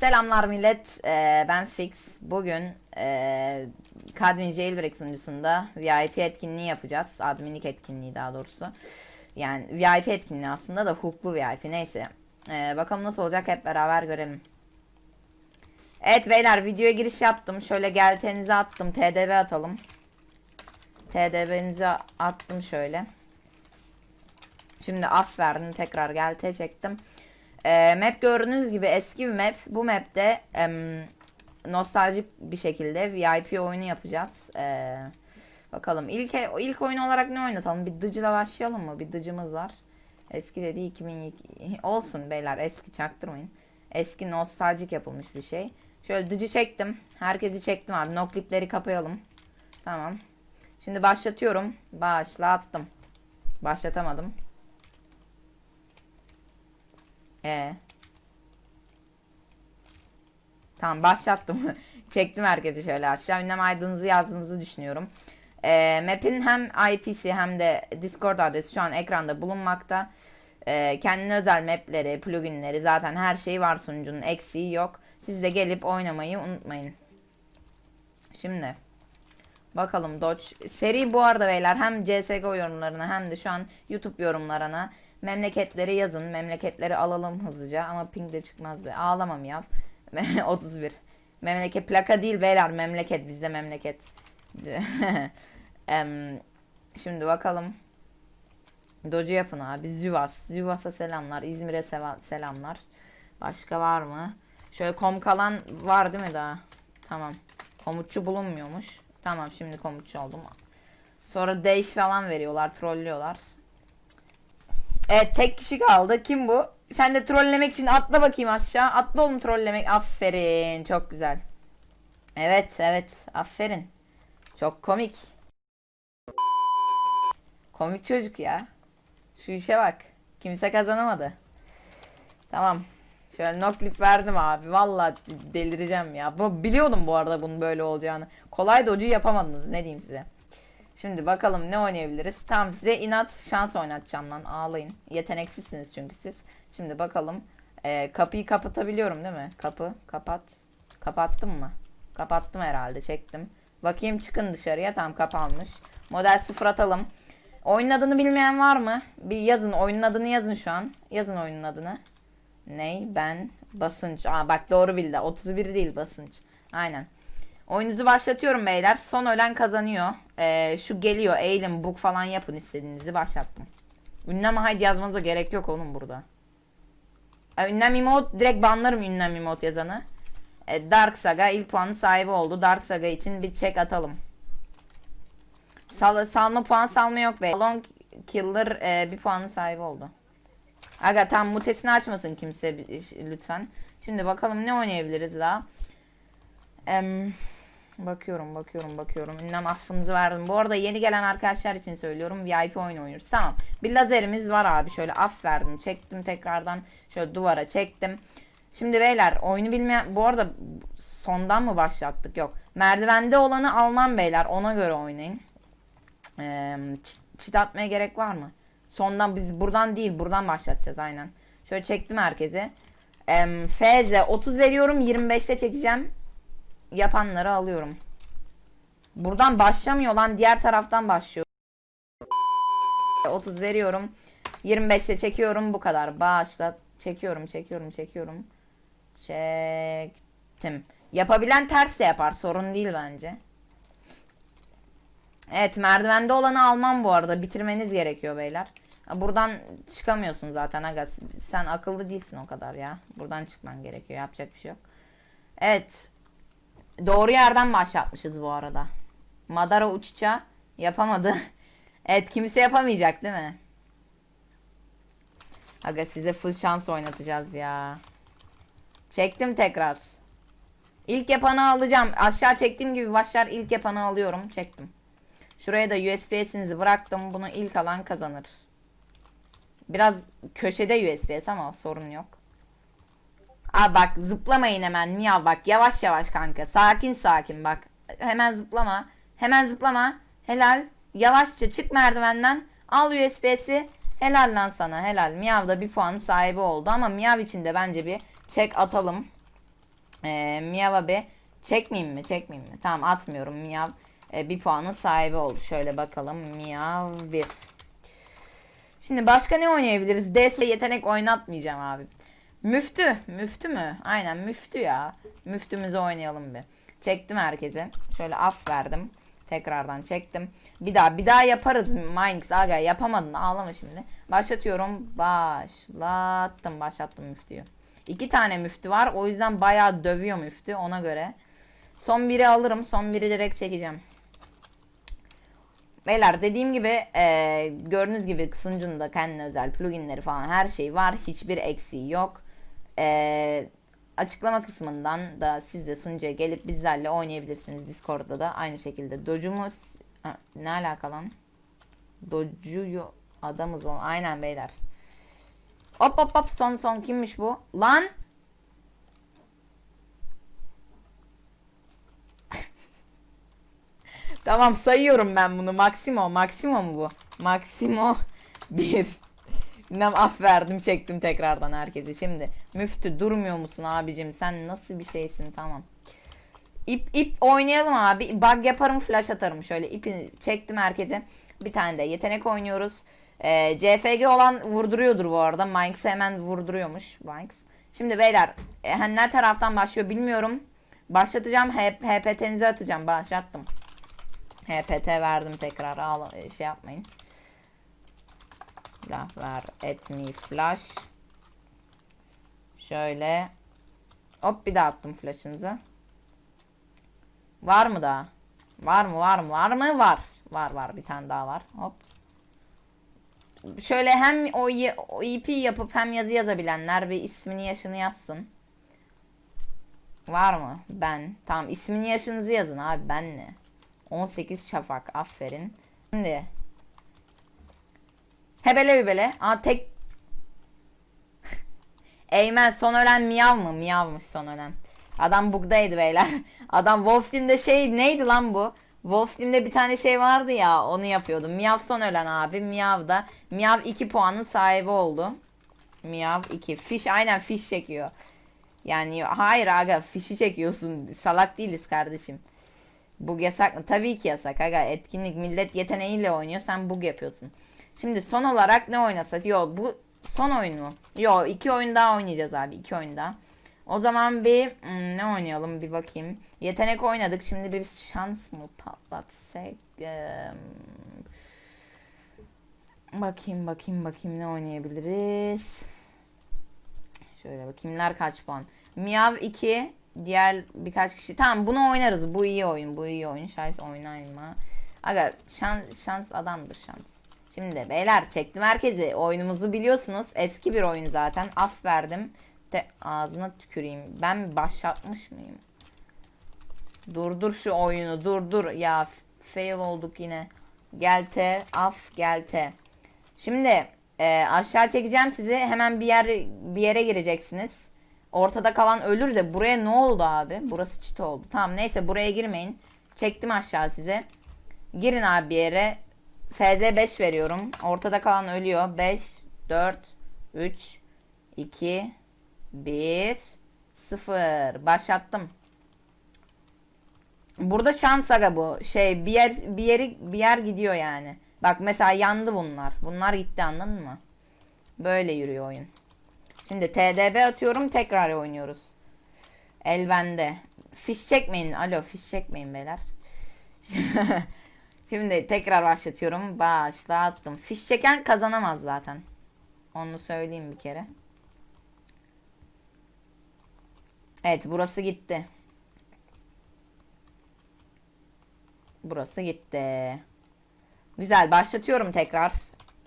Selamlar millet. Ee, ben Fix. Bugün ee, Kadwin Jailbreak sunucusunda VIP etkinliği yapacağız. Adminlik etkinliği daha doğrusu. Yani VIP etkinliği aslında da hukuklu VIP. Neyse. Ee, bakalım nasıl olacak hep beraber görelim. Evet beyler videoya giriş yaptım. Şöyle geltenizi attım. TDB atalım. TDB'nizi attım şöyle. Şimdi af verdim. Tekrar gelte çektim. Ee, map gördüğünüz gibi eski bir map. Bu map'te em, nostaljik bir şekilde VIP oyunu yapacağız. Ee, bakalım ilk ilk oyun olarak ne oynatalım? Bir dıcıla başlayalım mı? Bir dıcımız var. Eski dediği 2002 olsun beyler eski çaktırmayın. Eski nostaljik yapılmış bir şey. Şöyle dıcı çektim. Herkesi çektim abi. No klipleri kapayalım. Tamam. Şimdi başlatıyorum. Başlattım. Başlatamadım. E. Tamam başlattım. Çektim herkesi şöyle aşağı. Ünlem aydınızı yazdığınızı düşünüyorum. E, map'in hem IP'si hem de Discord adresi şu an ekranda bulunmakta. E, kendine özel map'leri, pluginleri zaten her şeyi var sunucunun eksiği yok. Siz de gelip oynamayı unutmayın. Şimdi bakalım Dodge. Seri bu arada beyler hem CSGO yorumlarına hem de şu an YouTube yorumlarına memleketleri yazın. Memleketleri alalım hızlıca ama ping de çıkmaz be. Ağlamam ya. 31. Memleket plaka değil beyler memleket bizde memleket. Em, Şimdi bakalım. Docu yapın abi. Züvas. Züvas'a selamlar. İzmir'e selamlar. Başka var mı? Şöyle kom kalan var değil mi daha? Tamam. Komutçu bulunmuyormuş. Tamam şimdi komutçu oldum. Sonra değiş falan veriyorlar. Trollüyorlar. Evet tek kişi kaldı. Kim bu? Sen de trollemek için atla bakayım aşağı. Atla oğlum trollemek. Aferin. Çok güzel. Evet evet. Aferin. Çok komik. Komik çocuk ya. Şu işe bak. Kimse kazanamadı. Tamam. Şöyle no clip verdim abi. Vallahi delireceğim ya. Bu biliyordum bu arada bunun böyle olacağını. Kolay docu yapamadınız. Ne diyeyim size. Şimdi bakalım ne oynayabiliriz. Tamam size inat şans oynatacağım lan. Ağlayın. Yeteneksizsiniz çünkü siz. Şimdi bakalım. Ee, kapıyı kapatabiliyorum değil mi? Kapı kapat. Kapattım mı? Kapattım herhalde. Çektim. Bakayım çıkın dışarıya. Tamam kapanmış. Model sıfır atalım. Oyunun adını bilmeyen var mı? Bir yazın. Oyunun adını yazın şu an. Yazın oyunun adını. Ney? Ben basınç. Aa bak doğru bildi. 31 değil basınç. Aynen. Oyununuzu başlatıyorum beyler. Son ölen kazanıyor. Ee, şu geliyor. Eğilin book falan yapın istediğinizi başlattım. Ünlem haydi yazmanıza gerek yok oğlum burada. Ee, ünlem emote direkt banlarım ünlem emote yazanı. Ee, Dark Saga ilk puanı sahibi oldu. Dark Saga için bir check atalım. Sal salma puan salma yok be. Long Killer e, bir puanın sahibi oldu. Aga tam mutesini açmasın kimse lütfen. Şimdi bakalım ne oynayabiliriz daha. Em, bakıyorum bakıyorum bakıyorum. Ünlem affınızı verdim. Bu arada yeni gelen arkadaşlar için söylüyorum. VIP oyun oynuyoruz. Tamam. Bir lazerimiz var abi. Şöyle af verdim. Çektim tekrardan. Şöyle duvara çektim. Şimdi beyler oyunu bilmeyen... Bu arada sondan mı başlattık? Yok. Merdivende olanı almam beyler. Ona göre oynayın. Ee, çit atmaya gerek var mı? Sondan biz buradan değil buradan başlatacağız aynen. Şöyle çektim herkese. Ee, FZ 30 veriyorum 25'te çekeceğim. Yapanları alıyorum. Buradan başlamıyor lan diğer taraftan başlıyor. 30 veriyorum. 25'te çekiyorum bu kadar. Başlat. Çekiyorum çekiyorum çekiyorum. Çektim. Yapabilen ters de yapar sorun değil bence. Evet merdivende olanı almam bu arada. Bitirmeniz gerekiyor beyler. Buradan çıkamıyorsun zaten aga. Sen akıllı değilsin o kadar ya. Buradan çıkman gerekiyor. Yapacak bir şey yok. Evet. Doğru yerden başlatmışız bu arada. Madara uçça yapamadı. evet kimse yapamayacak değil mi? Aga size full şans oynatacağız ya. Çektim tekrar. İlk yapanı alacağım. Aşağı çektiğim gibi başlar ilk yapanı alıyorum. Çektim. Şuraya da USB'sinizi bıraktım. Bunu ilk alan kazanır. Biraz köşede USB's ama sorun yok. Aa bak zıplamayın hemen miyav bak yavaş yavaş kanka. Sakin sakin bak. Hemen zıplama. Hemen zıplama. Helal. Yavaşça çık merdivenden. Al USB'si. Helal lan sana helal. Miyav da bir puan sahibi oldu ama Miyav için de bence bir check atalım. Ee, Miyav abi çekmeyeyim mi? Çekmeyeyim mi? Tamam atmıyorum. Miyav e, bir puanın sahibi oldu. Şöyle bakalım. Miyav 1. Şimdi başka ne oynayabiliriz? DS yetenek oynatmayacağım abi. Müftü. Müftü mü? Aynen müftü ya. Müftümüzü oynayalım bir. Çektim herkese. Şöyle af verdim. Tekrardan çektim. Bir daha bir daha yaparız Minx aga yapamadın ağlama şimdi. Başlatıyorum. Başlattım. Başlattım müftüyü. İki tane müftü var. O yüzden bayağı dövüyor müftü ona göre. Son biri alırım. Son biri direkt çekeceğim. Beyler dediğim gibi e, gördüğünüz gibi sunucunun da kendine özel pluginleri falan her şey var. Hiçbir eksiği yok. E, açıklama kısmından da siz de sunucuya gelip bizlerle oynayabilirsiniz. Discord'da da aynı şekilde. Dojumuz Ha, ne alaka lan? Dojuyu adamız o. Aynen beyler. Hop hop hop son son kimmiş bu? Lan Tamam sayıyorum ben bunu. Maximo. Maximo mu bu? Maximo 1. Nem af verdim çektim tekrardan herkesi. Şimdi müftü durmuyor musun abicim? Sen nasıl bir şeysin? Tamam. İp ip oynayalım abi. Bug yaparım flash atarım. Şöyle ipi çektim herkese. Bir tane de yetenek oynuyoruz. Ee, CFG olan vurduruyordur bu arada. Minx hemen vurduruyormuş. Minx. Şimdi beyler e, hani ne taraftan başlıyor bilmiyorum. Başlatacağım. HPT'nizi atacağım. Başlattım. HPT verdim tekrar. Al şey yapmayın. Laf ver etmi flash. Şöyle. Hop bir daha attım flash'ınızı. Var mı daha? Var mı var mı var mı? Var. Var var bir tane daha var. Hop. Şöyle hem o, o EP yapıp hem yazı yazabilenler bir ismini yaşını yazsın. Var mı? Ben. Tamam ismini yaşınızı yazın abi ben ne? 18 şafak aferin. Şimdi. Hebele hübele. Aa tek. Eymen son ölen miyav mı? Miyavmış son ölen. Adam bugdaydı beyler. Adam Wolf Team'de şey neydi lan bu? Wolf Team'de bir tane şey vardı ya onu yapıyordu. Miyav son ölen abi. Miyav da. Miyav 2 puanın sahibi oldu. Miyav 2. Fish aynen fish çekiyor. Yani hayır aga fişi çekiyorsun. Salak değiliz kardeşim. Bug yasak mı? Tabii ki yasak. Aga etkinlik millet yeteneğiyle oynuyor. Sen bug yapıyorsun. Şimdi son olarak ne oynasak? Yo bu son oyun mu? Yo iki oyun daha oynayacağız abi. iki oyun daha. O zaman bir hmm, ne oynayalım bir bakayım. Yetenek oynadık. Şimdi bir şans mı patlatsak? Eee, bakayım bakayım bakayım ne oynayabiliriz. Şöyle bakayım kimler kaç puan. Miyav 2 diğer birkaç kişi. Tamam bunu oynarız. Bu iyi oyun. Bu iyi oyun. Şahs oynayma. Aga şans, şans adamdır şans. Şimdi beyler çektim herkesi. Oyunumuzu biliyorsunuz. Eski bir oyun zaten. Af verdim. De ağzına tüküreyim. Ben başlatmış mıyım? Durdur şu oyunu. Durdur. Ya fail olduk yine. Gelte. Af gelte. Şimdi e, aşağı çekeceğim sizi. Hemen bir yer bir yere gireceksiniz. Ortada kalan ölür de buraya ne oldu abi? Burası çit oldu. Tamam neyse buraya girmeyin. Çektim aşağı size. Girin abi bir yere. FZ 5 veriyorum. Ortada kalan ölüyor. 5, 4, 3, 2, 1, 0. Başlattım. Burada şans aga bu. Şey bir yer bir yeri bir yer gidiyor yani. Bak mesela yandı bunlar. Bunlar gitti anladın mı? Böyle yürüyor oyun. Şimdi TDB atıyorum tekrar oynuyoruz. El bende. Fiş çekmeyin. Alo fiş çekmeyin beyler. Şimdi tekrar başlatıyorum. Başlattım. Fiş çeken kazanamaz zaten. Onu söyleyeyim bir kere. Evet burası gitti. Burası gitti. Güzel başlatıyorum tekrar.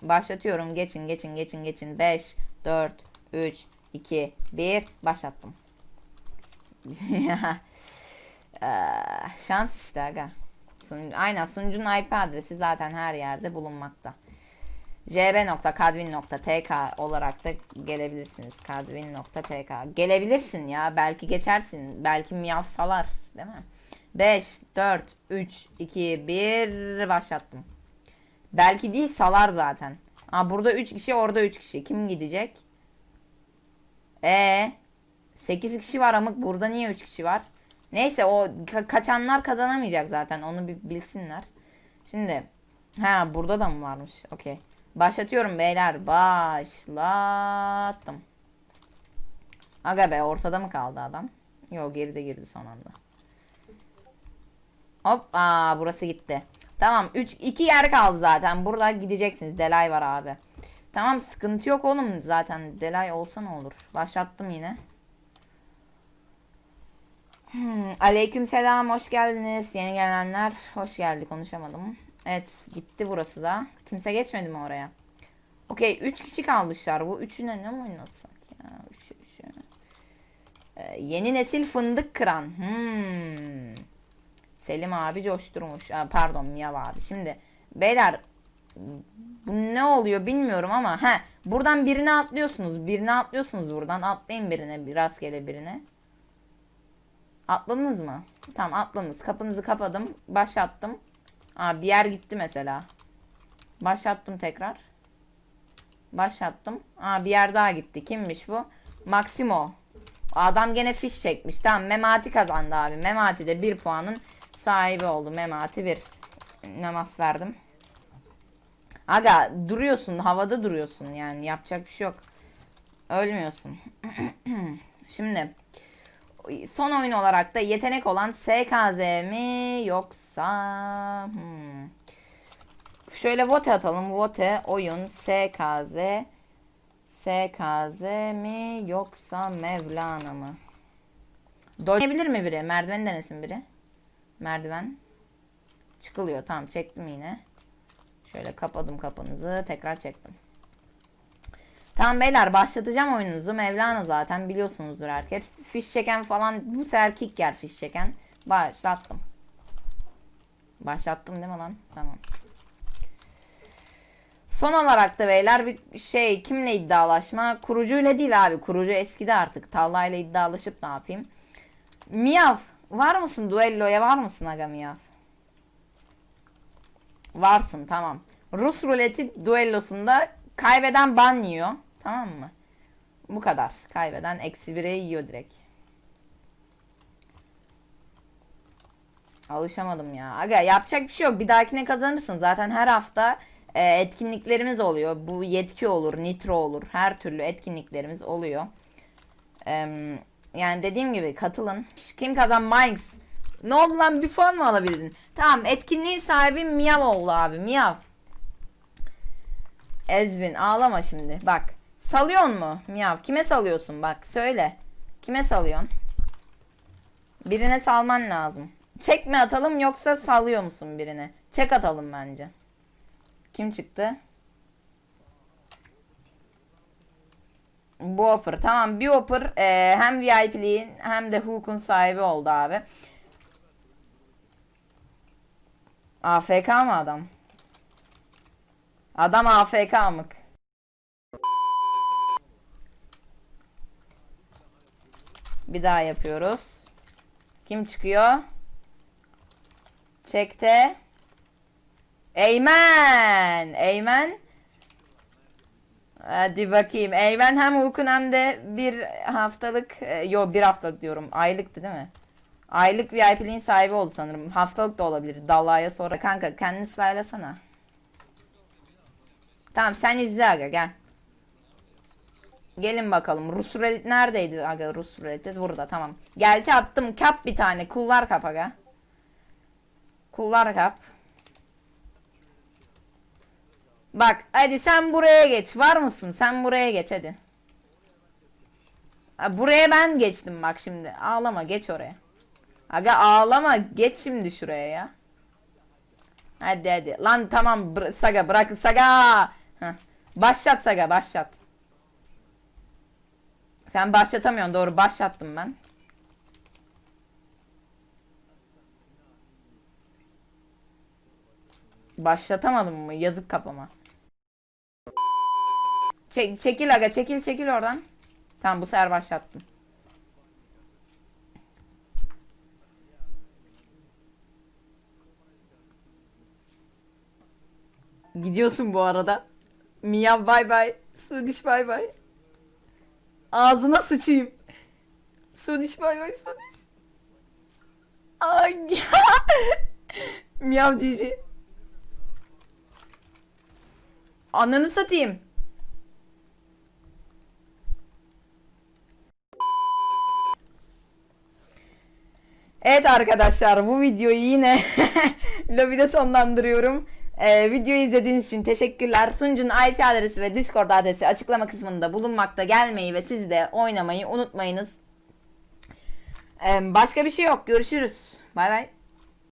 Başlatıyorum. Geçin geçin geçin geçin. 5 4 3 2 1 başlattım. Eee, Şans işte aga. Sunucu, aynen sunucunun IP adresi zaten her yerde bulunmakta. jb.kadvin.tk olarak da gelebilirsiniz. Kadvin.tk Gelebilirsin ya. Belki geçersin. Belki miyav salar. Değil mi? 5, 4, 3, 2, 1 başlattım. Belki değil salar zaten. Ha burada 3 kişi orada 3 kişi. Kim gidecek? E 8 kişi var amık burada niye 3 kişi var? Neyse o ka- kaçanlar kazanamayacak zaten onu bir bilsinler. Şimdi ha burada da mı varmış? Okey. Başlatıyorum beyler. Başlattım. Aga be ortada mı kaldı adam? Yok geride girdi son anda. Hop aa burası gitti. Tamam 3 2 yer kaldı zaten. Burada gideceksiniz. Delay var abi. Tamam sıkıntı yok oğlum zaten. Delay olsa ne olur? Başlattım yine. Hmm, aleyküm selam hoş geldiniz. Yeni gelenler hoş geldi konuşamadım. Evet gitti burası da. Kimse geçmedi mi oraya? Okey 3 kişi kalmışlar. Bu üçüne ne mi oynatsak ya? Üçü, üçü. Ee, yeni nesil fındık kıran. Hmm. Selim abi coşturmuş. Aa, pardon Miyav abi. Şimdi beyler bu ne oluyor bilmiyorum ama he buradan birine atlıyorsunuz. Birine atlıyorsunuz buradan. Atlayın birine bir rastgele birine. Atladınız mı? Tamam atladınız. Kapınızı kapadım. Başlattım. Aa bir yer gitti mesela. Başlattım tekrar. Başlattım. Aa bir yer daha gitti. Kimmiş bu? Maximo. Adam gene fiş çekmiş. Tamam Memati kazandı abi. Memati de bir puanın sahibi oldu. Memati bir. Nemaf verdim. Aga duruyorsun. Havada duruyorsun yani. Yapacak bir şey yok. Ölmüyorsun. Şimdi son oyun olarak da yetenek olan SKZ mi yoksa hmm. şöyle vote atalım. Vote oyun SKZ SKZ mi yoksa Mevlana mı? Dönebilir mi biri? Merdiven denesin biri. Merdiven. Çıkılıyor. Tamam çektim yine. Şöyle kapadım kapınızı. Tekrar çektim. Tamam beyler başlatacağım oyununuzu. Mevlana zaten biliyorsunuzdur herkes. Fiş çeken falan bu sefer kick yer fiş çeken. Başlattım. Başlattım değil mi lan? Tamam. Son olarak da beyler bir şey kimle iddialaşma? Kurucuyla değil abi. Kurucu eskidi artık. Tallayla iddialaşıp ne yapayım? Miyav var mısın? Duelloya var mısın aga Miyav? Varsın tamam. Rus ruleti duellosunda kaybeden ban yiyor. Tamam mı? Bu kadar. Kaybeden eksi 1'e yiyor direkt. Alışamadım ya. Aga yapacak bir şey yok. Bir dahakine kazanırsın. Zaten her hafta e, etkinliklerimiz oluyor. Bu yetki olur, nitro olur. Her türlü etkinliklerimiz oluyor. Em, yani dediğim gibi katılın. Kim kazan? Minds. Ne oldu lan bir puan mı alabildin? Tamam etkinliğin sahibi Miyav oldu abi. Miyav. Ezvin ağlama şimdi. Bak. Salıyorsun mu? Miyav. Kime salıyorsun? Bak söyle. Kime salıyorsun? Birine salman lazım. Çek mi atalım yoksa sallıyor musun birine? Çek atalım bence. Kim çıktı? Bu offer. Tamam bir offer e, hem VIP'liğin hem de Hook'un sahibi oldu abi. AFK mı adam? Adam AFK mık? Bir daha yapıyoruz. Kim çıkıyor? Çekte. Eymen. Eymen. Hadi bakayım. Eymen hem Ukun hem de bir haftalık, e, yo bir hafta diyorum. Aylıktı değil mi? Aylık VIP'liğin sahibi oldu sanırım. Haftalık da olabilir. Dallaya sonra. Kanka kendini sıraylasana. Tamam sen izle aga gel. Gelin bakalım. Rus rulet neredeydi aga Rus ruleti? Burada tamam. Gelti attım kap bir tane. Kullar kap aga. Kullar kap. Bak hadi sen buraya geç. Var mısın? Sen buraya geç hadi. Ha, Buraya ben geçtim bak şimdi. Ağlama geç oraya. Aga ağlama geç şimdi şuraya ya. Hadi hadi. Lan tamam Saga bırak Saga. Heh. Başlat Saga başlat. Sen başlatamıyorsun doğru başlattım ben. Başlatamadım mı? Yazık kafama. Çek, çekil aga çekil çekil oradan. Tamam bu sefer başlattım. Gidiyorsun bu arada. Miyav bay bay. Sudiş bay bay. Ağzına sıçayım. Sudiş bay bay Sudiş. Ay ya. Miyav cici. Ananı satayım. Evet arkadaşlar bu videoyu yine lobide sonlandırıyorum. Ee, videoyu izlediğiniz için teşekkürler. Sunucunun IP adresi ve Discord adresi açıklama kısmında bulunmakta. Gelmeyi ve siz de oynamayı unutmayınız. Ee, başka bir şey yok. Görüşürüz. Bay bay.